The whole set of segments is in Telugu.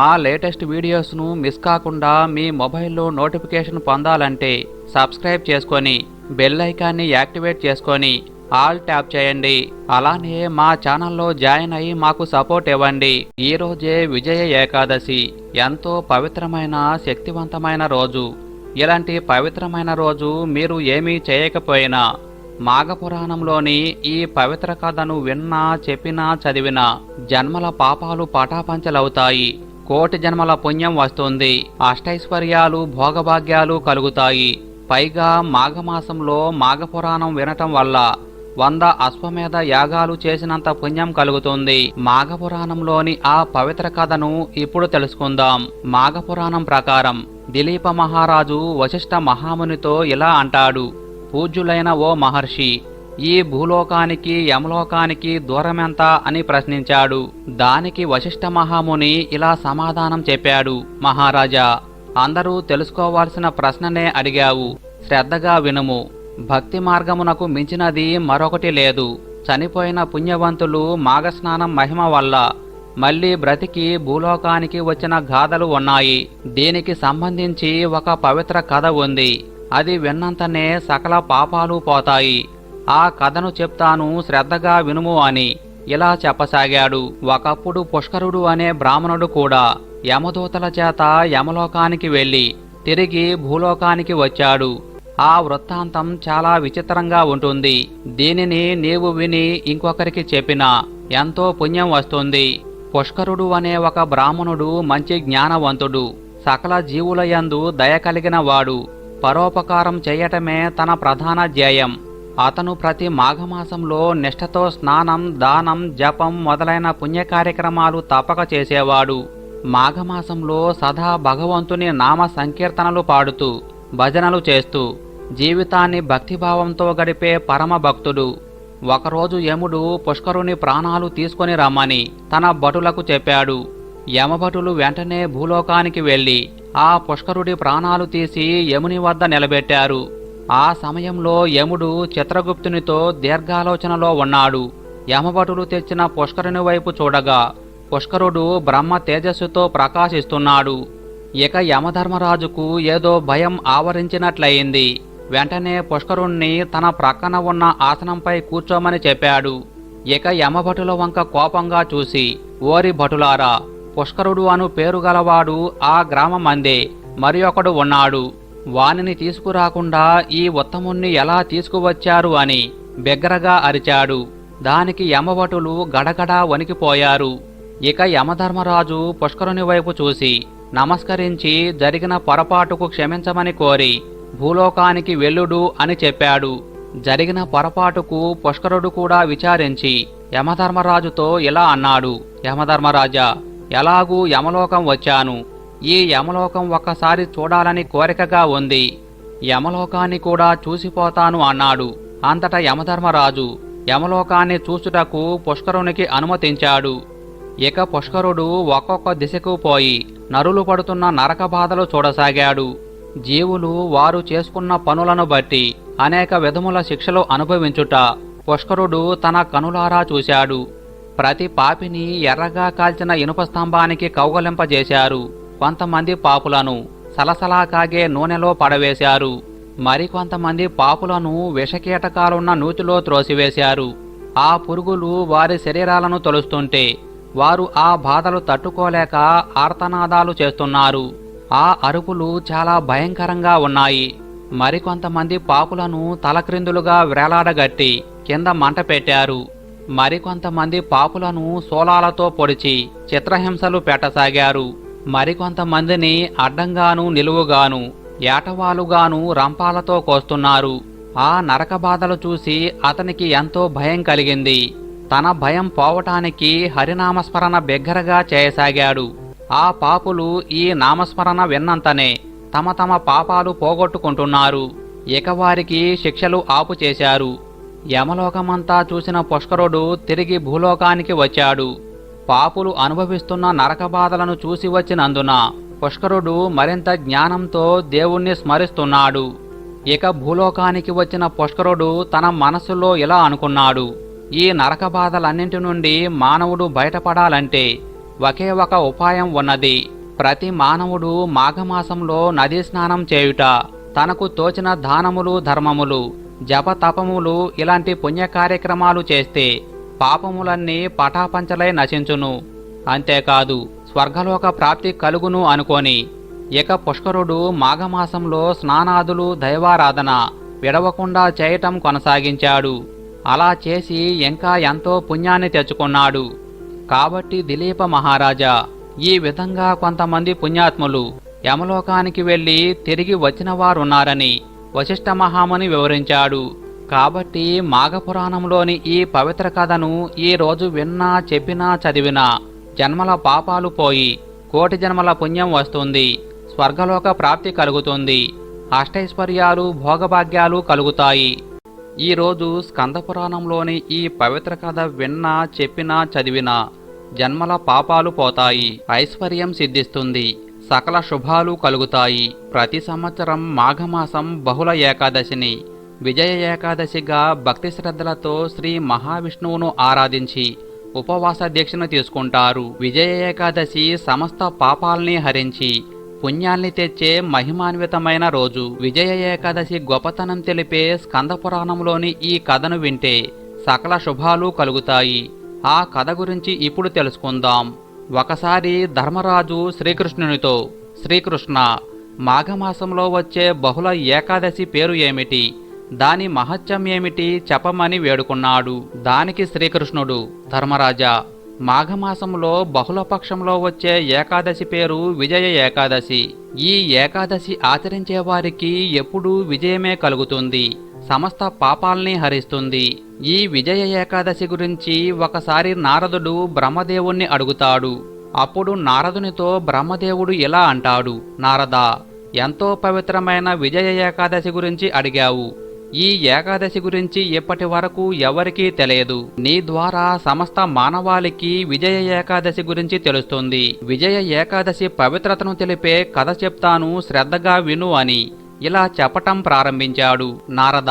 మా లేటెస్ట్ వీడియోస్ను మిస్ కాకుండా మీ మొబైల్లో నోటిఫికేషన్ పొందాలంటే సబ్స్క్రైబ్ చేసుకొని బెల్ ఐకాన్ని యాక్టివేట్ చేసుకొని ఆల్ ట్యాప్ చేయండి. అలానే మా ఛానల్లో జాయిన్ అయ్యి మాకు సపోర్ట్ ఇవ్వండి. ఈ రోజే విజయ ఏకాదశి. ఎంతో పవిత్రమైన శక్తివంతమైన రోజు. ఇలాంటి పవిత్రమైన రోజు మీరు ఏమీ చేయకపోయినా మాఘపురాణంలోని ఈ పవిత్ర కథను విన్నా చెప్పినా చదివినా జన్మల పాపాలు పటాపంచలవుతాయి. కోటి జన్మల పుణ్యం వస్తుంది. అష్టైశ్వర్యాలు భోగభాగ్యాలు కలుగుతాయి. పైగా మాఘమాసంలో మాఘపురాణం వినటం వల్ల వంద అశ్వమేధ యాగాలు చేసినంత పుణ్యం కలుగుతుంది. మాఘపురాణంలోని ఆ పవిత్ర కథను ఇప్పుడు తెలుసుకుందాం. మాఘపురాణం ప్రకారం దిలీప మహారాజు వశిష్ఠ మహామునితో ఇలా అంటాడు. పూజ్యులైన ఓ మహర్షి ఈ భూలోకానికి యమలోకానికి దూరమెంత అని ప్రశ్నించాడు. దానికి వశిష్ఠ మహాముని ఇలా సమాధానం చెప్పాడు. మహారాజా అందరూ తెలుసుకోవాల్సిన ప్రశ్ననే అడిగావు. శ్రద్ధగా వినుము. భక్తి మార్గమునకు మించినది మరొకటి లేదు. చనిపోయిన పుణ్యవంతులు మాఘస్నానం మహిమ వల్ల మళ్ళీ బ్రతికి భూలోకానికి వచ్చిన గాథలు ఉన్నాయి. దీనికి సంబంధించి ఒక పవిత్ర కథ ఉంది. అది విన్నంతనే సకల పాపాలు పోతాయి. ఆ కథను చెప్తాను శ్రద్ధగా వినుము అని ఇలా చెప్పసాగాడు. ఒకప్పుడు పుష్కరుడు అనే బ్రాహ్మణుడు కూడా యమదూతల చేత యమలోకానికి వెళ్ళి తిరిగి భూలోకానికి వచ్చాడు. ఆ వృత్తాంతం చాలా విచిత్రంగా ఉంటుంది. దీనిని నీవు విని ఇంకొకరికి చెప్పినా ఎంతో పుణ్యం వస్తుంది. పుష్కరుడు అనే ఒక బ్రాహ్మణుడు మంచి జ్ఞానవంతుడు. సకల జీవులయందు దయ కలిగిన వాడు. పరోపకారం చేయటమే తన ప్రధాన ధ్యేయం. అతను ప్రతి మాఘమాసంలో నిష్ఠతో స్నానం దానం జపం మొదలైన పుణ్య కార్యక్రమాలు తప్పక చేసేవాడు. మాఘమాసంలో సదా భగవంతుని నామ సంకీర్తనలు పాడుతూ భజనలు చేస్తూ జీవితాన్ని భక్తిభావంతో గడిపే పరమ భక్తుడు. ఒకరోజు యముడు పుష్కరుని ప్రాణాలు తీసుకొని రమ్మని తన భటులకు చెప్పాడు. యమభటులు వెంటనే భూలోకానికి వెళ్ళి ఆ పుష్కరుడి ప్రాణాలు తీసి యముని వద్ద నిలబెట్టారు. ఆ సమయంలో యముడు చిత్రగుప్తునితో దీర్ఘాలోచనలో ఉన్నాడు. యమభటులు తెచ్చిన పుష్కరుని వైపు చూడగా పుష్కరుడు బ్రహ్మ తేజస్సుతో ప్రకాశిస్తున్నాడు. ఇక యమధర్మరాజుకు ఏదో భయం ఆవరించినట్లయింది. వెంటనే పుష్కరుణ్ణి తన ప్రక్కన ఉన్న ఆసనంపై కూర్చోమని చెప్పాడు. ఇక యమభటుల వంక కోపంగా చూసి ఓరి భటులారా పుష్కరుడు అను పేరు గలవాడు ఆ గ్రామమందే. మరి ఒకడు ఉన్నాడు. వానిని తీసుకురాకుండా ఈ ఉత్తముణ్ణి ఎలా తీసుకువచ్చారు అని బిగ్గరగా అరిచాడు. దానికి యమవటులు గడగడా వణికిపోయారు. ఇక యమధర్మరాజు పుష్కరుని వైపు చూసి నమస్కరించి జరిగిన పొరపాటుకు క్షమించమని కోరి భూలోకానికి వెళ్ళుడు అని చెప్పాడు. జరిగిన పొరపాటుకు పుష్కరుడు కూడా విచారించి యమధర్మరాజుతో ఇలా అన్నాడు. యమధర్మరాజా ఎలాగూ యమలోకం వచ్చాను. ఈ యమలోకం ఒక్కసారి చూడాలని కోరికగా ఉంది. యమలోకాన్ని కూడా చూసిపోతాను అన్నాడు. అంతటా యమధర్మరాజు యమలోకాన్ని చూచుటకు పుష్కరునికి అనుమతించాడు. ఇక పుష్కరుడు ఒక్కొక్క దిశకు పోయి నరులు పడుతున్న నరక బాధలు చూడసాగాడు. జీవులు వారు చేసుకున్న పనులను బట్టి అనేక విధముల శిక్షలు అనుభవించుట పుష్కరుడు తన కనులారా చూశాడు. ప్రతి పాపిని ఎర్రగా కాల్చిన ఇనుప స్తంభానికి కౌగలింపజేశారు. కొంతమంది పాపులను సలసలా కాగే నూనెలో పడవేశారు. మరికొంతమంది పాపులను విషకీటకాలున్న నూతిలో త్రోసివేశారు. ఆ పురుగులు వారి శరీరాలను తొలుస్తుంటే వారు ఆ బాధలు తట్టుకోలేక ఆర్తనాదాలు చేస్తున్నారు. ఆ అరుపులు చాలా భయంకరంగా ఉన్నాయి. మరికొంతమంది పాపులను తలక్రిందులుగా వేలాడగట్టి కింద మంట పెట్టారు. మరికొంతమంది పాపులను సోలాలతో పొడిచి చిత్రహింసలు పెట్టసాగారు. మరికొంతమందిని అడ్డంగాను నిలువుగాను ఏటవాలుగాను రంపాలతో కోస్తున్నారు. ఆ నరక బాధలు చూసి అతనికి ఎంతో భయం కలిగింది. తన భయం పోవటానికి హరినామస్మరణ బిగ్గరగా చేయసాగాడు. ఆ పాపులు ఈ నామస్మరణ విన్నంతనే తమ తమ పాపాలు పోగొట్టుకుంటున్నారు. ఇక వారికి శిక్షలు ఆపు చేశారు. యమలోకమంతా చూసిన పుష్కరుడు తిరిగి భూలోకానికి వచ్చాడు. పాపులు అనుభవిస్తున్న నరక బాధలను చూసి వచ్చినందున పుష్కరుడు మరింత జ్ఞానంతో దేవుణ్ణి స్మరిస్తున్నాడు. ఇక భూలోకానికి వచ్చిన పుష్కరుడు తన మనసులో ఇలా అనుకున్నాడు. ఈ నరక బాధలన్నింటి నుండి మానవుడు బయటపడాలంటే ఒకే ఒక ఉపాయం ఉన్నది. ప్రతి మానవుడు మాఘమాసంలో నదీ స్నానం చేయుట తనకు తోచిన దానములు ధర్మములు జపతపములు ఇలాంటి పుణ్య కార్యక్రమాలు చేస్తే పాపములన్నీ పటాపంచలై నశించును. అంతేకాదు స్వర్గలోక ప్రాప్తి కలుగును అనుకోని ఇక పుష్కరుడు మాఘమాసంలో స్నానాదులు దైవారాధన విడవకుండా చేయటం కొనసాగించాడు. అలా చేసి ఇంకా ఎంతో పుణ్యాన్ని తెచ్చుకున్నాడు. కాబట్టి దిలీప మహారాజా ఈ విధంగా కొంతమంది పుణ్యాత్ములు యమలోకానికి వెళ్ళి తిరిగి వచ్చిన వారున్నారని వశిష్ఠ మహాముని వివరించాడు. కాబట్టి మాఘపురాణంలోని ఈ పవిత్ర కథను ఈ రోజు విన్నా చెప్పినా చదివినా జన్మల పాపాలు పోయి కోటి జన్మల పుణ్యం వస్తుంది స్వర్గలోక ప్రాప్తి కలుగుతుంది అష్టైశ్వర్యాలు భోగభాగ్యాలు కలుగుతాయి. ఈరోజు స్కందపురాణంలోని ఈ పవిత్ర కథ విన్నా చెప్పినా చదివినా జన్మల పాపాలు పోతాయి ఐశ్వర్యం సిద్ధిస్తుంది సకల శుభాలు కలుగుతాయి. ప్రతి సంవత్సరం మాఘమాసం బహుళ ఏకాదశిని విజయ ఏకాదశిగా భక్తి శ్రద్ధలతో శ్రీ మహావిష్ణువును ఆరాధించి ఉపవాస దీక్షను తీసుకుంటారు. విజయ ఏకాదశి సమస్త పాపాల్ని హరించి పుణ్యాల్ని తెచ్చే మహిమాన్వితమైన రోజు. విజయ ఏకాదశి గొప్పతనం తెలిపే స్కందపురాణంలోని ఈ కథను వింటే సకల శుభాలు కలుగుతాయి. ఆ కథ గురించి ఇప్పుడు తెలుసుకుందాం. ఒకసారి ధర్మరాజు శ్రీకృష్ణునితో శ్రీకృష్ణ మాఘమాసంలో వచ్చే బహుళ ఏకాదశి పేరు ఏమిటి? దాని మహత్యం ఏమిటి చెప్పమని వేడుకున్నాడు. దానికి శ్రీకృష్ణుడు ధర్మరాజా మాఘమాసంలో బహుళపక్షంలో వచ్చే ఏకాదశి పేరు విజయ ఏకాదశి. ఈ ఏకాదశి ఆచరించే వారికి ఎప్పుడూ విజయమే కలుగుతుంది సమస్త పాపాల్ని హరిస్తుంది. ఈ విజయ ఏకాదశి గురించి ఒకసారి నారదుడు బ్రహ్మదేవుణ్ణి అడుగుతాడు. అప్పుడు నారదునితో బ్రహ్మదేవుడు ఇలా అంటాడు నారదా ఎంతో పవిత్రమైన విజయ ఏకాదశి గురించి అడిగావు. ఈ ఏకాదశి గురించి ఇప్పటి వరకు ఎవరికీ తెలియదు. నీ ద్వారా సమస్త మానవాళికి విజయ ఏకాదశి గురించి తెలుస్తుంది. విజయ ఏకాదశి పవిత్రతను తెలిపే కథ చెప్తాను శ్రద్ధగా విను అని. ఇలా చెప్పటం ప్రారంభించాడు. నారద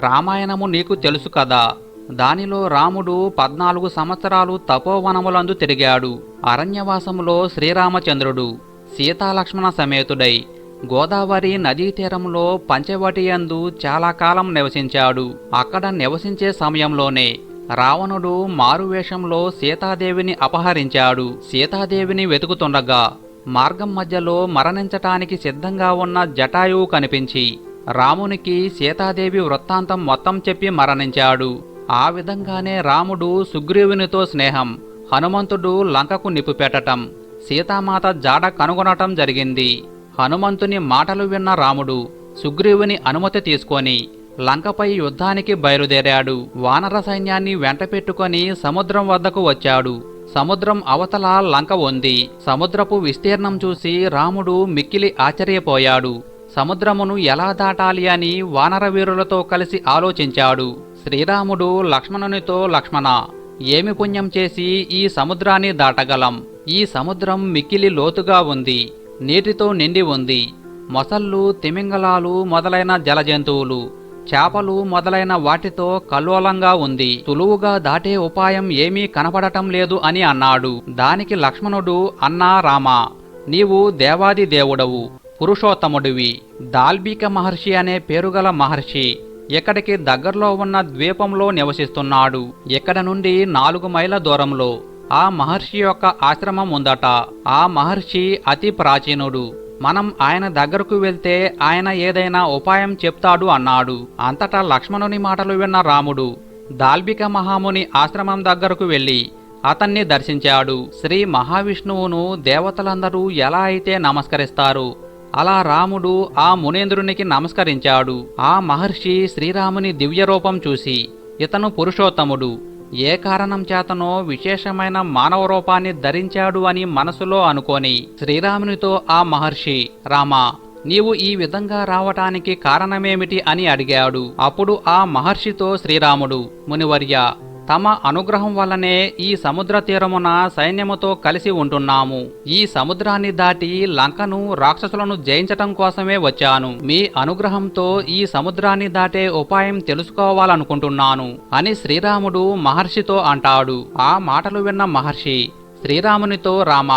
రామాయణము నీకు తెలుసు కదా. దానిలో రాముడు పద్నాలుగు సంవత్సరాలు తపోవనములందు తిరిగాడు. అరణ్యవాసములో శ్రీరామచంద్రుడు సీతాలక్ష్మణ సమేతుడై గోదావరి నదీ తీరంలో పంచవటియందు చాలా కాలం నివసించాడు. అక్కడ నివసించే సమయంలోనే రావణుడు మారువేషంలో సీతాదేవిని అపహరించాడు. సీతాదేవిని వెతుకుతుండగా మార్గం మధ్యలో మరణించటానికి సిద్ధంగా ఉన్న జటాయువు కనిపించి రామునికి సీతాదేవి వృత్తాంతం మొత్తం చెప్పి మరణించాడు. ఆ విధంగానే రాముడు సుగ్రీవునితో స్నేహం హనుమంతుడు లంకకు నిప్పు పెట్టటం సీతామాత జాడ కనుగొనటం జరిగింది. హనుమంతుని మాటలు విన్న రాముడు సుగ్రీవుని అనుమతి తీసుకొని లంకపై యుద్ధానికి బయలుదేరాడు. వానర సైన్యాన్ని వెంటపెట్టుకొని సముద్రం వద్దకు వచ్చాడు. సముద్రం అవతల లంక ఉంది. సముద్రపు విస్తీర్ణం చూసి రాముడు మిక్కిలి ఆశ్చర్యపోయాడు. సముద్రమును ఎలా దాటాలి అని వానర వీరులతో కలిసి ఆలోచించాడు. శ్రీరాముడు లక్ష్మణునితో లక్ష్మణ ఏమి పుణ్యం చేసి ఈ సముద్రాన్ని దాటగలం? ఈ సముద్రం మిక్కిలి లోతుగా ఉంది. నీటితో నిండి ఉంది. మొసళ్ళు తిమింగలాలు మొదలైన జలజంతువులు చేపలు మొదలైన వాటితో కల్లోలంగా ఉంది. సులువుగా దాటే ఉపాయం ఏమీ కనపడటం లేదు అని అన్నాడు. దానికి లక్ష్మణుడు అన్నా రామా నీవు దేవాది దేవుడవు పురుషోత్తముడివి. దాల్బీక మహర్షి అనే పేరుగల మహర్షి ఇక్కడికి దగ్గరలో ఉన్న ద్వీపంలో నివసిస్తున్నాడు. ఇక్కడ నుండి నాలుగు మైళ్ళ దూరంలో ఆ మహర్షి యొక్క ఆశ్రమం ఉందట. ఆ మహర్షి అతి ప్రాచీనుడు. మనం ఆయన దగ్గరకు వెళ్తే ఆయన ఏదైనా ఉపాయం చెప్తాడు అన్నాడు. అంతటా లక్ష్మణుని మాటలు విన్న రాముడు దాల్బిక మహాముని ఆశ్రమం దగ్గరకు వెళ్ళి అతన్ని దర్శించాడు. శ్రీ మహావిష్ణువును దేవతలందరూ ఎలా అయితే నమస్కరిస్తారు అలా రాముడు ఆ మునేంద్రునికి నమస్కరించాడు. ఆ మహర్షి శ్రీరాముని దివ్యరూపం చూసి ఇతను పురుషోత్తముడు. ఏ కారణం చేతనో విశేషమైన మానవ రూపాన్ని ధరించాడు అని మనసులో అనుకొని శ్రీరామునితో ఆ మహర్షి రామా నీవు ఈ విధంగా రావటానికి కారణమేమిటి? అని అడిగాడు. అప్పుడు ఆ మహర్షితో శ్రీరాముడు మునివర్య తమ అనుగ్రహం వల్లనే ఈ సముద్ర తీరమున సైన్యముతో కలిసి ఉంటున్నాము. ఈ సముద్రాన్ని దాటి లంకను రాక్షసులను జయించటం కోసమే వచ్చాను. మీ అనుగ్రహంతో ఈ సముద్రాన్ని దాటే ఉపాయం తెలుసుకోవాలనుకుంటున్నాను అని శ్రీరాముడు మహర్షితో అంటాడు. ఆ మాటలు విన్న మహర్షి శ్రీరామునితో రామ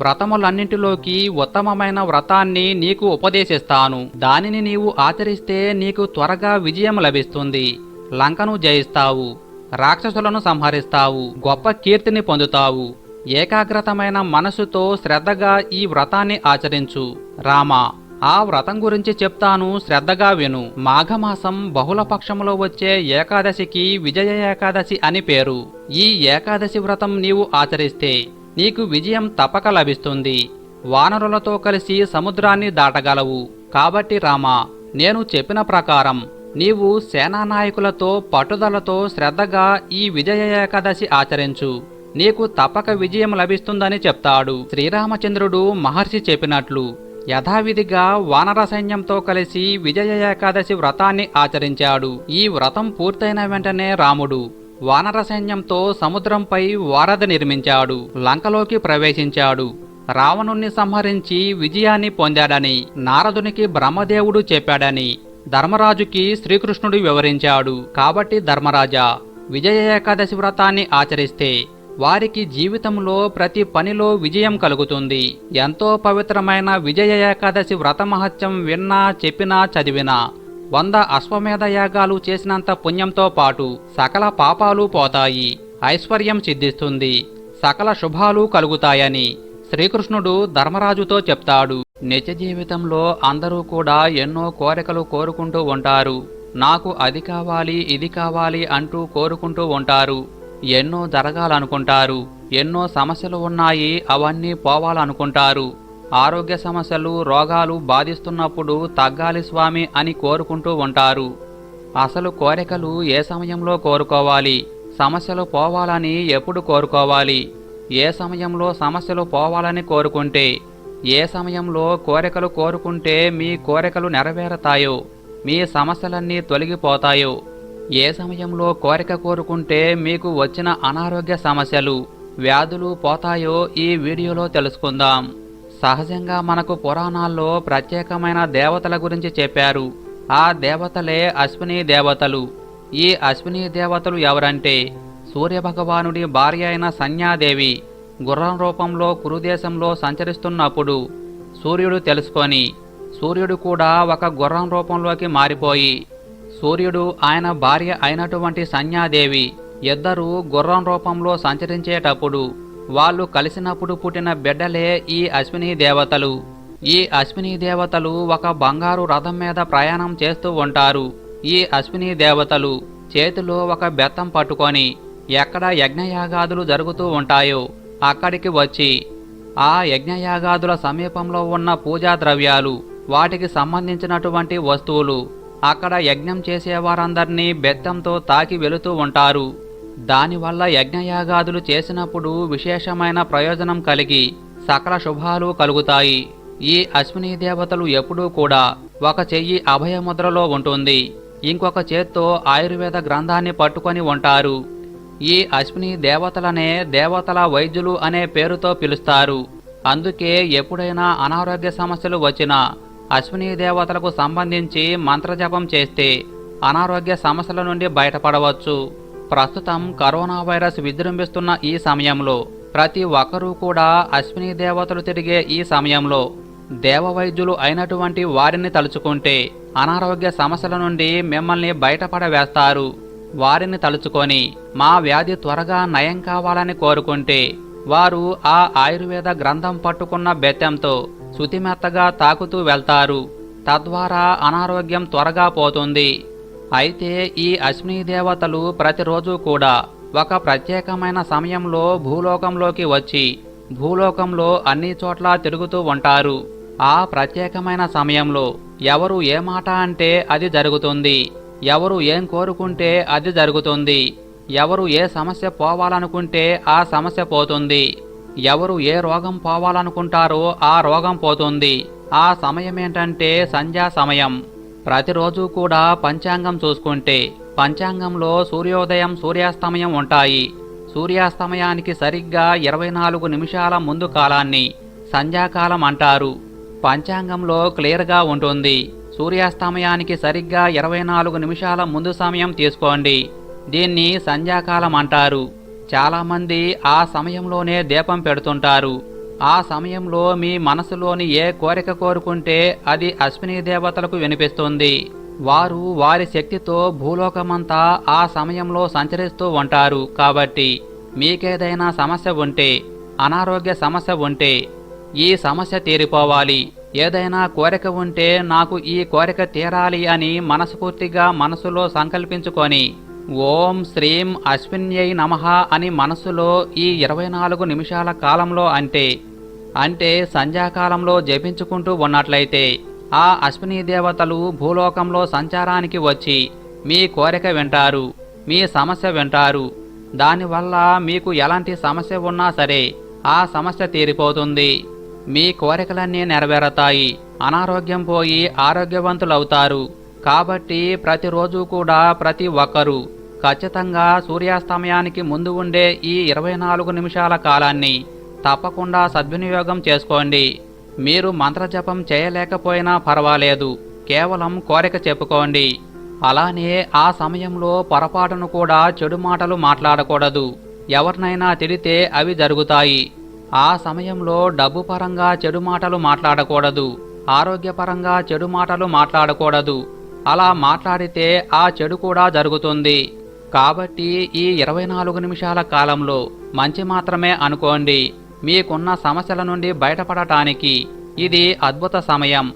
వ్రతములన్నింటిలోకి ఉత్తమమైన వ్రతాన్ని నీకు ఉపదేశిస్తాను. దానిని నీవు ఆచరిస్తే నీకు త్వరగా విజయం లభిస్తుంది. లంకను జయిస్తావు. రాక్షసులను సంహరిస్తావు గొప్ప కీర్తిని పొందుతావు. ఏకాగ్రతమైన మనసుతో శ్రద్ధగా ఈ వ్రతాన్ని ఆచరించు. రామ ఆ వ్రతం గురించి చెప్తాను శ్రద్ధగా విను. మాఘమాసం బహుళపక్షములో వచ్చే ఏకాదశికి విజయ ఏకాదశి అని పేరు. ఈ ఏకాదశి వ్రతం నీవు ఆచరిస్తే నీకు విజయం తప్పక లభిస్తుంది. వానరులతో కలిసి సముద్రాన్ని దాటగలవు. కాబట్టి రామా నేను చెప్పిన ప్రకారం నీవు సేనానాయకులతో పట్టుదలతో శ్రద్ధగా ఈ విజయ ఏకాదశి ఆచరించు. నీకు తప్పక విజయం లభిస్తుందని చెప్తాడు. శ్రీరామచంద్రుడు మహర్షి చెప్పినట్లు యథావిధిగా వానర సైన్యంతో కలిసి విజయ ఏకాదశి వ్రతాన్ని ఆచరించాడు. ఈ వ్రతం పూర్తయిన వెంటనే రాముడు వానర సైన్యంతో సముద్రంపై వారధి నిర్మించాడు. లంకలోకి ప్రవేశించాడు. రావణుణ్ణి సంహరించి విజయాన్ని పొందాడని నారదునికి బ్రహ్మదేవుడు చెప్పాడని ధర్మరాజుకి శ్రీకృష్ణుడు వివరించాడు. కాబట్టి ధర్మరాజా విజయ ఏకాదశి వ్రతాన్ని ఆచరిస్తే వారికి జీవితంలో ప్రతి పనిలో విజయం కలుగుతుంది. ఎంతో పవిత్రమైన విజయ ఏకాదశి వ్రత మహత్యం విన్నా చెప్పినా చదివినా వంద అశ్వమేధ యాగాలు చేసినంత పుణ్యంతో పాటు సకల పాపాలు పోతాయి. ఐశ్వర్యం సిద్ధిస్తుంది. సకల శుభాలు కలుగుతాయని శ్రీకృష్ణుడు ధర్మరాజుతో చెప్తాడు. నిత్య జీవితంలో అందరూ కూడా ఎన్నో కోరికలు కోరుకుంటూ ఉంటారు. నాకు అది కావాలి ఇది కావాలి అంటూ కోరుకుంటూ ఉంటారు. ఎన్నో జరగాలనుకుంటారు. ఎన్నో సమస్యలు ఉన్నాయి అవన్నీ పోవాలనుకుంటారు. ఆరోగ్య సమస్యలు రోగాలు బాధిస్తున్నప్పుడు తగ్గాలి స్వామి అని కోరుకుంటూ ఉంటారు. అసలు కోరికలు ఏ సమయంలో కోరుకోవాలి? సమస్యలు పోవాలని ఎప్పుడు కోరుకోవాలి? ఏ సమయంలో సమస్యలు పోవాలని కోరుకుంటే ఏ సమయంలో కోరికలు కోరుకుంటే మీ కోరికలు నెరవేరతాయో మీ సమస్యలన్నీ తొలగిపోతాయో ఏ సమయంలో కోరిక కోరుకుంటే మీకు వచ్చిన అనారోగ్య సమస్యలు వ్యాధులు పోతాయో ఈ వీడియోలో తెలుసుకుందాం. సహజంగా మనకు పురాణాల్లో ప్రత్యేకమైన దేవతల గురించి చెప్పారు. ఆ దేవతలే అశ్విని దేవతలు. ఈ అశ్విని దేవతలు ఎవరంటే సూర్యభగవానుడి భార్య అయిన సంజ్ఞాదేవి గుర్రం రూపంలో కురుదేశంలో సంచరిస్తున్నప్పుడు సూర్యుడు తెలుసుకొని సూర్యుడు కూడా ఒక గుర్రం రూపంలోకి మారిపోయి సూర్యుడు ఆయన భార్య అయినటువంటి సంజ్ఞాదేవి ఇద్దరూ గుర్రం రూపంలో సంచరించేటప్పుడు వాళ్ళు కలిసినప్పుడు పుట్టిన బిడ్డలే ఈ అశ్విని దేవతలు. ఈ అశ్విని దేవతలు ఒక బంగారు రథం మీద ప్రయాణం చేస్తూ ఉంటారు. ఈ అశ్విని దేవతలు చేతిలో ఒక బెత్తం పట్టుకొని ఎక్కడ యజ్ఞయాగాదులు జరుగుతూ ఉంటాయో అక్కడికి వచ్చి ఆ యజ్ఞయాగాదుల సమీపంలో ఉన్న పూజా ద్రవ్యాలు వాటికి సంబంధించినటువంటి వస్తువులు అక్కడ యజ్ఞం చేసేవారందరినీ బెత్తంతో తాకి వెళుతూ ఉంటారు. దానివల్ల యజ్ఞయాగాదులు చేసినప్పుడు విశేషమైన ప్రయోజనం కలిగి సకల శుభాలు కలుగుతాయి. ఈ అశ్విని దేవతలు ఎప్పుడూ కూడా ఒక చెయ్యి అభయముద్రలో ఉంటుంది. ఇంకొక చేత్తో ఆయుర్వేద గ్రంథాన్ని పట్టుకొని ఉంటారు. ఈ అశ్విని దేవతలనే దేవతల వైద్యులు అనే పేరుతో పిలుస్తారు. అందుకే ఎప్పుడైనా అనారోగ్య సమస్యలు వచ్చినా అశ్విని దేవతలకు సంబంధించి మంత్రజపం చేస్తే అనారోగ్య సమస్యల నుండి బయటపడవచ్చు. ప్రస్తుతం కరోనా వైరస్ విజృంభిస్తున్న ఈ సమయంలో ప్రతి ఒక్కరూ కూడా అశ్విని దేవతలు తిరిగే ఈ సమయంలో దేవవైద్యులు అయినటువంటి వారిని తలుచుకుంటే అనారోగ్య సమస్యల నుండి మిమ్మల్ని బయటపడవేస్తారు. వారిని తలుచుకొని మా వ్యాధి త్వరగా నయం కావాలని కోరుకుంటే వారు ఆ ఆయుర్వేద గ్రంథం పట్టుకున్న బెత్తంతో శుతిమెత్తగా తాకుతూ వెళ్తారు. తద్వారా అనారోగ్యం త్వరగా పోతుంది. అయితే ఈ అశ్విని దేవతలు ప్రతిరోజు కూడా ఒక ప్రత్యేకమైన సమయంలో భూలోకంలోకి వచ్చి భూలోకంలో అన్ని చోట్ల తిరుగుతూ ఉంటారు. ఆ ప్రత్యేకమైన సమయంలో ఎవరు ఏ మాట అంటే అది జరుగుతుంది. ఎవరు ఏం కోరుకుంటే అది జరుగుతుంది. ఎవరు ఏ సమస్య పోవాలనుకుంటే ఆ సమస్య పోతుంది. ఎవరు ఏ రోగం పోవాలనుకుంటారో ఆ రోగం పోతుంది. ఆ సమయం ఏంటంటే సంధ్యా సమయం. ప్రతిరోజు కూడా పంచాంగం చూసుకుంటే పంచాంగంలో సూర్యోదయం సూర్యాస్తమయం ఉంటాయి. సూర్యాస్తమయానికి సరిగ్గా ఇరవై నాలుగు నిమిషాల ముందు కాలాన్ని సంధ్యాకాలం అంటారు. పంచాంగంలో క్లియర్గా ఉంటుంది. సూర్యాస్తమయానికి సరిగ్గా ఇరవై నాలుగు నిమిషాల ముందు సమయం తీసుకోండి. దీన్ని సంధ్యాకాలం అంటారు. చాలామంది ఆ సమయంలోనే దీపం పెడుతుంటారు. ఆ సమయంలో మీ మనసులోని ఏ కోరిక కోరుకుంటే అది అశ్విని దేవతలకు వినిపిస్తుంది. వారు వారి శక్తితో భూలోకమంతా ఆ సమయంలో సంచరిస్తూ ఉంటారు కాబట్టి మీకేదైనా సమస్య ఉంటే అనారోగ్య సమస్య ఉంటే ఈ సమస్య తీరిపోవాలి. ఏదైనా కోరిక ఉంటే నాకు ఈ కోరిక తీరాలి అని మనస్ఫూర్తిగా మనసులో సంకల్పించుకొని ఓం శ్రీం అశ్విన్యై నమః అని మనసులో ఈ ఇరవై నాలుగు నిమిషాల కాలంలో అంటే అంటే సంధ్యాకాలంలో జపించుకుంటూ ఉన్నట్లయితే ఆ అశ్విని దేవతలు భూలోకంలో సంచారానికి వచ్చి మీ కోరిక వింటారు మీ సమస్య వింటారు. దానివల్ల మీకు ఎలాంటి సమస్య ఉన్నా సరే ఆ సమస్య తీరిపోతుంది. మీ కోరికలన్నీ నెరవేరతాయి. అనారోగ్యం పోయి ఆరోగ్యవంతులవుతారు. కాబట్టి ప్రతిరోజు కూడా ప్రతి ఒక్కరూ ఖచ్చితంగా సూర్యాస్తమయానికి ముందు ఉండే ఈ ఇరవై నాలుగు నిమిషాల కాలాన్ని తప్పకుండా సద్వినియోగం చేసుకోండి. మీరు మంత్రజపం చేయలేకపోయినా పర్వాలేదు. కేవలం కోరిక చెప్పుకోండి. అలానే ఆ సమయంలో పొరపాటును కూడా చెడు మాటలు మాట్లాడకూడదు. ఎవరినైనా తిడితే అవి జరుగుతాయి. ఆ సమయంలో డబ్బు పరంగా చెడు మాటలు మాట్లాడకూడదు ఆరోగ్యపరంగా చెడు మాటలు మాట్లాడకూడదు. అలా మాట్లాడితే ఆ చెడు కూడా జరుగుతుంది. కాబట్టి ఈ ఇరవై నాలుగు నిమిషాల కాలంలో మంచి మాత్రమే అనుకోండి. మీకున్న సమస్యల నుండి బయటపడటానికి ఇది అద్భుత సమయం.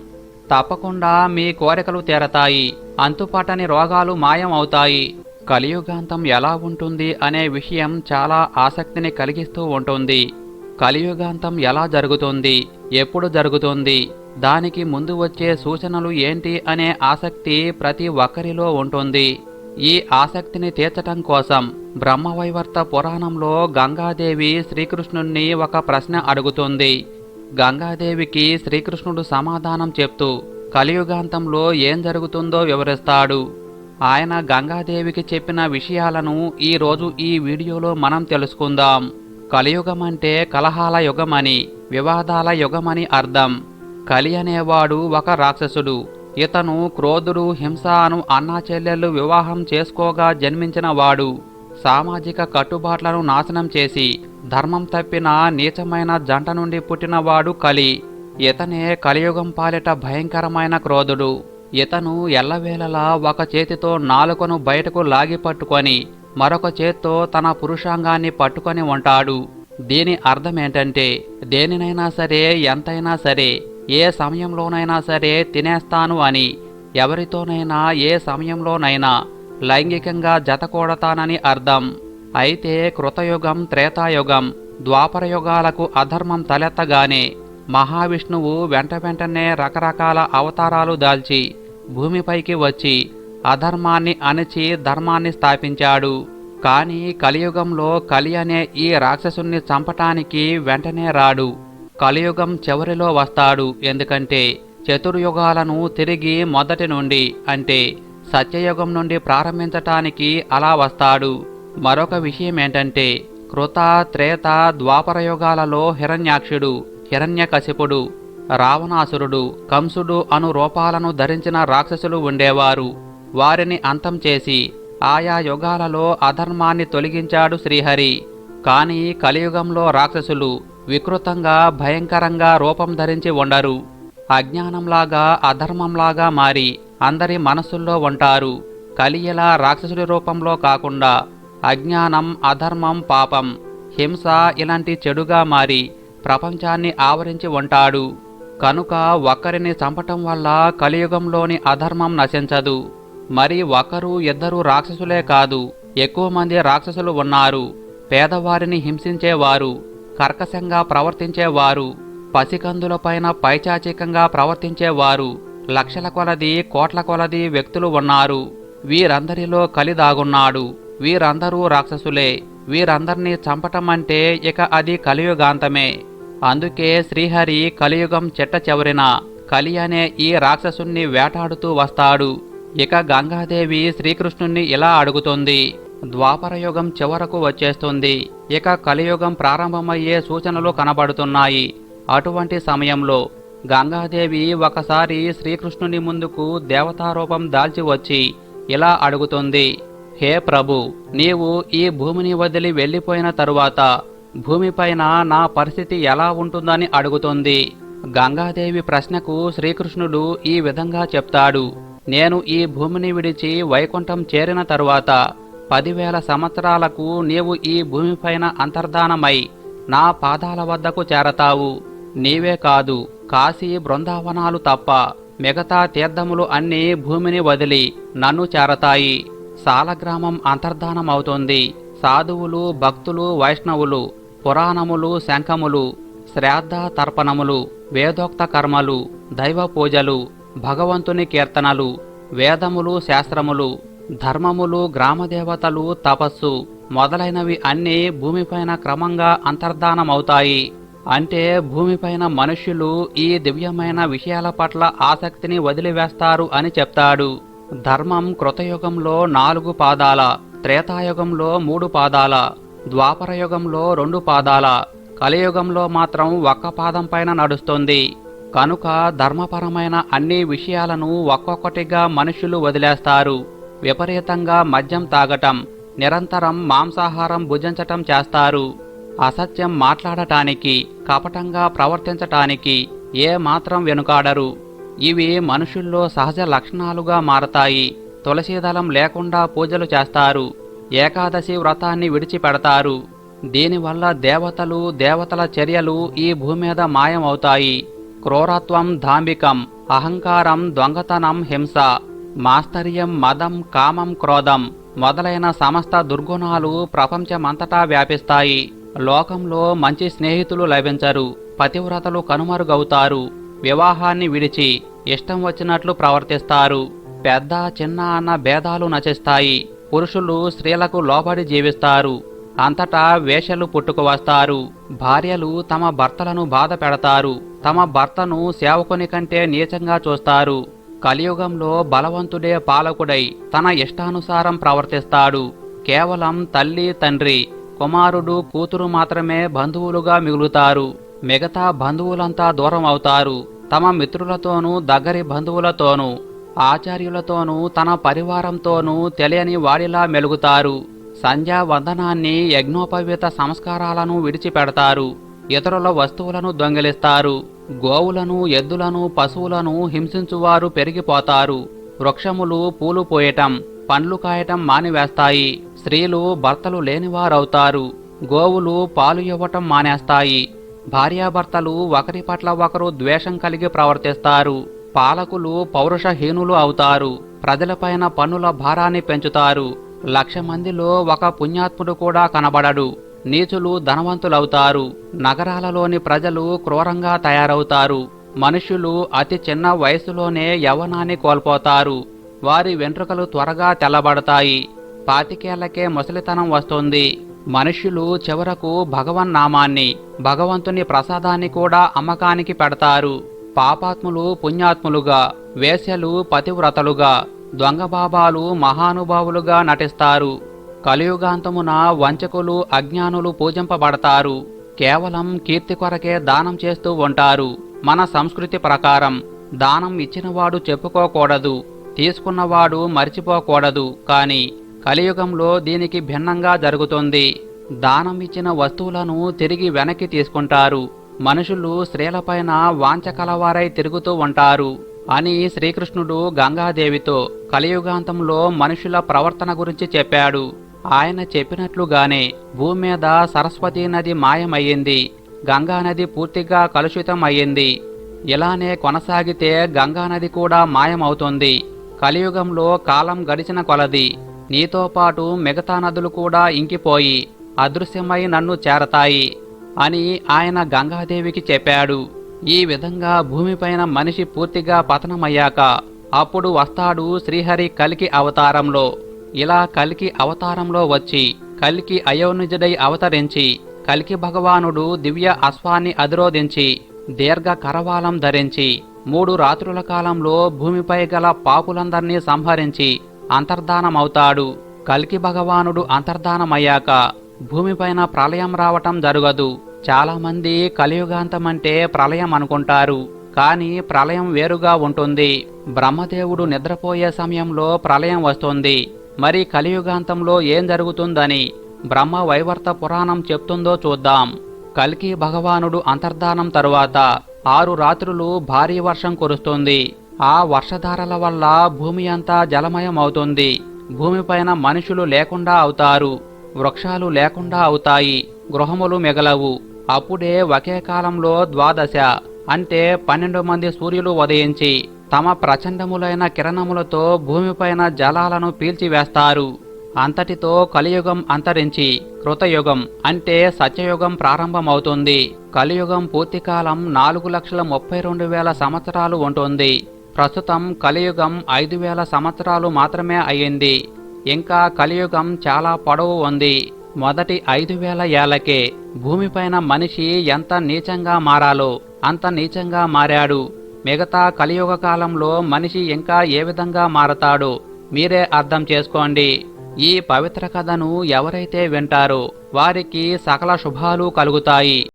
తప్పకుండా మీ కోరికలు తీరతాయి అంతుపట్టని రోగాలు మాయం అవుతాయి. కలియుగాంతం ఎలా ఉంటుంది అనే విషయం చాలా ఆసక్తిని కలిగిస్తూ ఉంటుంది. కలియుగాంతం ఎలా జరుగుతుంది? ఎప్పుడు జరుగుతుంది? దానికి ముందు వచ్చే సూచనలు ఏంటి అనే ఆసక్తి ప్రతి ఒక్కరిలో ఉంటుంది. ఈ ఆసక్తిని తీర్చటం కోసం బ్రహ్మవైవర్త పురాణంలో గంగాదేవి శ్రీకృష్ణుణ్ణి ఒక ప్రశ్న అడుగుతుంది. గంగాదేవికి శ్రీకృష్ణుడు సమాధానం చెప్తూ కలియుగాంతంలో ఏం జరుగుతుందో వివరిస్తాడు. ఆయన గంగాదేవికి చెప్పిన విషయాలను ఈరోజు ఈ వీడియోలో మనం తెలుసుకుందాం. కలియుగం అంటే కలహాల యుగమని వివాదాల యుగమని అర్థం. కలి అనేవాడు ఒక రాక్షసుడు. ఇతను క్రోధుడు హింస అను అన్నా చెల్లెళ్ళు వివాహం చేసుకోగా జన్మించిన వాడు సామాజిక కట్టుబాట్లను నాశనం చేసి ధర్మం తప్పిన నీచమైన జంట నుండి పుట్టినవాడు కలి. ఇతనే కలియుగం పాలిట భయంకరమైన క్రోధుడు. ఇతను ఎల్లవేళలా ఒక చేతితో నాలుకను బయటకు లాగి పట్టుకొని మరొక చేత్తో తన పురుషాంగాన్ని పట్టుకొని ఉంటాడు. దీని అర్థం ఏంటంటే దేనినైనా సరే ఎంతైనా సరే ఏ సమయంలోనైనా సరే తినేస్తాను అని ఎవరితోనైనా ఏ సమయంలోనైనా లైంగికంగా జతకూడతానని అర్థం. అయితే కృతయుగం త్రేతాయుగం ద్వాపరయుగాలకు అధర్మం తలెత్తగానే మహావిష్ణువు వెంట వెంటనే రకరకాల అవతారాలు దాల్చి భూమిపైకి వచ్చి అధర్మాన్ని అణచి ధర్మాన్ని స్థాపించాడు. కానీ కలియుగంలో కలి అనే ఈ రాక్షసుణ్ణి చంపటానికి వెంటనే రాడు. కలియుగం చివరిలో వస్తాడు. ఎందుకంటే చతుర్యుగాలను తిరిగి మొదటి నుండి అంటే సత్యయుగం నుండి ప్రారంభించటానికి అలా వస్తాడు. మరొక విషయం ఏంటంటే కృత త్రేత ద్వాపరయుగాలలో హిరణ్యాక్షుడు హిరణ్యకశిపుడు రావణాసురుడు కంసుడు అను రూపాలను ధరించిన రాక్షసులు ఉండేవారు. వారిని అంతం చేసి ఆయా యుగాలలో అధర్మాన్ని తొలగించాడు శ్రీహరి. కానీ కలియుగంలో రాక్షసులు వికృతంగా భయంకరంగా రూపం ధరించి ఉండరు. అజ్ఞానంలాగా అధర్మంలాగా మారి అందరి మనసుల్లో ఉంటారు. కలియలా రాక్షసుడి రూపంలో కాకుండా అజ్ఞానం అధర్మం పాపం హింస ఇలాంటి చెడుగా మారి ప్రపంచాన్ని ఆవరించి ఉంటాడు. కనుక ఒక్కరిని చంపటం వల్ల కలియుగంలోని అధర్మం నశించదు. మరి ఒకరు ఇద్దరు రాక్షసులే కాదు ఎక్కువ మంది రాక్షసులు ఉన్నారు. పేదవారిని హింసించేవారు కర్కశంగా ప్రవర్తించేవారు పసికందులపైన పైచాచికంగా ప్రవర్తించేవారు లక్షల కొలది కోట్ల కొలది వ్యక్తులు ఉన్నారు. వీరందరిలో కలిదాగున్నాడు. వీరందరూ రాక్షసులే. వీరందర్నీ చంపటం అంటే ఇక అది కలియుగాంతమే. అందుకే శ్రీహరి కలియుగం చెట్ట చెవరిన కలి అనే ఈ రాక్షసుణ్ణి వేటాడుతూ వస్తాడు. ఇక గంగాదేవి శ్రీకృష్ణుణ్ణి ఇలా అడుగుతుంది. ద్వాపరయుగం చివరకు వచ్చేస్తుంది. ఇక కలియుగం ప్రారంభమయ్యే సూచనలు కనబడుతున్నాయి. అటువంటి సమయంలో గంగాదేవి ఒకసారి శ్రీకృష్ణుని ముందుకు దేవతారూపం దాల్చి వచ్చి ఇలా అడుగుతుంది. హే ప్రభు నీవు ఈ భూమిని వదిలి వెళ్ళిపోయిన తరువాత భూమిపైన నా పరిస్థితి ఎలా ఉంటుందని అడుగుతుంది. గంగాదేవి ప్రశ్నకు శ్రీకృష్ణుడు ఈ విధంగా చెప్తాడు. నేను ఈ భూమిని విడిచి వైకుంఠం చేరిన తరువాత పదివేల సంవత్సరాలకు నీవు ఈ భూమిపైన అంతర్ధానమై నా పాదాల వద్దకు చేరతావు. నీవే కాదు కాశీ బృందావనాలు తప్ప మిగతా తీర్థములు అన్నీ భూమిని వదిలి నన్ను చేరతాయి. సాలగ్రామం అంతర్ధానమవుతుంది. సాధువులు భక్తులు వైష్ణవులు పురాణములు శంఖములు శ్రాద్ధ తర్పణములు వేదోక్త కర్మలు దైవ పూజలు భగవంతుని కీర్తనలు వేదములు శాస్త్రములు ధర్మములు గ్రామదేవతలు తపస్సు మొదలైనవి అన్నీ భూమిపైన క్రమంగా అంతర్ధానమవుతాయి. అంటే భూమిపైన మనుష్యులు ఈ దివ్యమైన విషయాల పట్ల ఆసక్తిని వదిలివేస్తారు అని చెప్తాడు. ధర్మం కృతయుగంలో నాలుగు పాదాల త్రేతాయుగంలో మూడు పాదాల ద్వాపరయుగంలో రెండు పాదాల కలియుగంలో మాత్రం ఒక్క పాదం పైన నడుస్తుంది. కనుక ధర్మపరమైన అన్ని విషయాలను ఒక్కొక్కటిగా మనుషులు వదిలేస్తారు. విపరీతంగా మద్యం తాగటం నిరంతరం మాంసాహారం భుజించటం చేస్తారు. అసత్యం మాట్లాడటానికి కపటంగా ప్రవర్తించటానికి ఏ మాత్రం వెనుకాడరు. ఇవి మనుషుల్లో సహజ లక్షణాలుగా మారతాయి. తులసీదళం లేకుండా పూజలు చేస్తారు. ఏకాదశి వ్రతాన్ని విడిచిపెడతారు. దీనివల్ల దేవతలు దేవతల చర్యలు ఈ భూమి మీద మాయమవుతాయి. క్రూరత్వం ధాంబికం అహంకారం దొంగతనం హింస మాస్తర్యం మదం కామం క్రోధం మొదలైన సమస్త దుర్గుణాలు ప్రపంచమంతటా వ్యాపిస్తాయి. లోకంలో మంచి స్నేహితులు లభించరు పతివ్రతలు కనుమరుగవుతారు వివాహాన్ని విడిచి ఇష్టం వచ్చినట్లు ప్రవర్తిస్తారు పెద్ద చిన్న అన్న భేదాలు నచిస్తాయి పురుషులు స్త్రీలకు లోబడి జీవిస్తారు అంతటా వేషలు పుట్టుకువస్తారు భార్యలు తమ భర్తలను బాధ పెడతారు తమ భర్తను సేవకుని కంటే నీచంగా చూస్తారు. కలియుగంలో బలవంతుడే పాలకుడై తన ఇష్టానుసారం ప్రవర్తిస్తాడు. కేవలం తల్లి తండ్రి కుమారుడు కూతురు మాత్రమే బంధువులుగా మిగులుతారు. మిగతా బంధువులంతా దూరం అవుతారు. తమ మిత్రులతోనూ దగ్గరి బంధువులతోనూ ఆచార్యులతోనూ తన పరివారంతోనూ తెలియని వాడిలా మెలుగుతారు. సంధ్యా వందనాన్ని యజ్ఞోపవీత సంస్కారాలను విడిచిపెడతారు. ఇతరుల వస్తువులను దొంగిలిస్తారు. గోవులను ఎద్దులను పశువులను హింసించువారు పెరిగిపోతారు. వృక్షములు పూలు పోయటం పండ్లు కాయటం మానివేస్తాయి. స్త్రీలు భర్తలు లేనివారవుతారు. గోవులు పాలు ఇవ్వటం మానేస్తాయి. భార్యాభర్తలు ఒకరి పట్ల ఒకరు ద్వేషం కలిగి ప్రవర్తిస్తారు. పాలకులు పౌరుషహీనులు అవుతారు. ప్రజలపైన పన్నుల భారాన్ని పెంచుతారు. లక్ష మందిలో ఒక పుణ్యాత్ముడు కూడా కనబడడు. నీచులు ధనవంతులవుతారు. నగరాలలోని ప్రజలు క్రూరంగా తయారవుతారు. మనుషులు అతి చిన్న వయసులోనే యవ్వనాన్ని కోల్పోతారు. వారి వెంట్రుకలు త్వరగా తెల్లబడతాయి. పాతికేళ్ళకే ముసలితనం వస్తుంది. మనుష్యులు చివరకు భగవన్నామాన్ని భగవంతుని ప్రసాదాన్ని కూడా అమ్మకానికి పెడతారు. పాపాత్ములు పుణ్యాత్ములుగా వేశ్యలు పతివ్రతలుగా దొంగబాబాలు మహానుభావులుగా నటిస్తారు. కలియుగాంతమున వంచకులు అజ్ఞానులు పూజింపబడతారు. కేవలం కీర్తి కొరకే దానం చేస్తూ ఉంటారు. మన సంస్కృతి ప్రకారం దానం ఇచ్చినవాడు చెప్పుకోకూడదు తీసుకున్నవాడు మర్చిపోకూడదు. కాని కలియుగంలో దీనికి భిన్నంగా జరుగుతుంది. దానం ఇచ్చిన వస్తువులను తిరిగి వెనక్కి తీసుకుంటారు. మనుషులు స్త్రీలపైన వాంచకలవారై తిరుగుతూ ఉంటారు అని శ్రీకృష్ణుడు గంగాదేవితో కలియుగాంతంలో మనుషుల ప్రవర్తన గురించి చెప్పాడు. ఆయన చెప్పినట్లుగానే భూమి మీద సరస్వతీ నది మాయమయ్యింది గంగా నది పూర్తిగా కలుషితం అయ్యింది ఇలానే కొనసాగితే గంగానది కూడా మాయమవుతుంది. కలియుగంలో కాలం గడిచిన కొలది నీతో పాటు మిగతా నదులు కూడా ఇంకిపోయి అదృశ్యమై నన్ను చేరతాయి అని ఆయన గంగాదేవికి చెప్పాడు. ఈ విధంగా భూమిపైన మనిషి పూర్తిగా పతనమయ్యాక అప్పుడు వస్తాడు శ్రీహరి కలికి అవతారంలో. ఇలా కలికి అవతారంలో వచ్చి కలికి అయోనిజుడై అవతరించి కలికి భగవానుడు దివ్య అశ్వాన్ని అధిరోధించి దీర్ఘ కరవాలం ధరించి మూడు రాత్రుల కాలంలో భూమిపై గల పాపులందర్నీ సంహరించి అంతర్ధానమవుతాడు. కల్కి భగవానుడు అంతర్ధానమయ్యాక భూమిపైన ప్రళయం రావటం జరగదు. చాలామంది కలియుగాంతమంటే ప్రళయం అనుకుంటారు. కానీ ప్రళయం వేరుగా ఉంటుంది. బ్రహ్మదేవుడు నిద్రపోయే సమయంలో ప్రళయం వస్తుంది. మరి కలియుగాంతంలో ఏం జరుగుతుందని బ్రహ్మ వైవర్త పురాణం చెప్తుందో చూద్దాం. కల్కి భగవానుడు అంతర్ధానం తరువాత ఆరు రాత్రులు భారీ వర్షం కురుస్తుంది. ఆ వర్షధారల వల్ల భూమి అంతా జలమయమవుతుంది. భూమిపైన మనుషులు లేకుండా అవుతారు. వృక్షాలు లేకుండా అవుతాయి. గృహములు మిగలవు. అప్పుడే ఒకే కాలంలో ద్వాదశ అంటే పన్నెండు మంది సూర్యులు ఉదయించి తమ ప్రచండములైన కిరణములతో భూమిపైన జలాలను పీల్చివేస్తారు. అంతటితో కలియుగం అంతరించి కృతయుగం అంటే సత్యయుగం ప్రారంభమవుతుంది. కలియుగం పూర్తికాలం నాలుగు లక్షల ముప్పై రెండు వేల సంవత్సరాలు ఉంటుంది. ప్రస్తుతం కలియుగం ఐదు వేల సంవత్సరాలు మాత్రమే అయ్యింది. ఇంకా కలియుగం చాలా పొడవు ఉంది. మొదటి ఐదు వేల ఏళ్ళకే భూమిపైన మనిషి ఎంత నీచంగా మారాలో అంత నీచంగా మారాడు. మిగతా కలియుగ కాలంలో మనిషి ఇంకా ఏ విధంగా మారతాడో? మీరే అర్థం చేసుకోండి. ఈ పవిత్ర కథను ఎవరైతే వింటారో వారికి సకల శుభాలు కలుగుతాయి.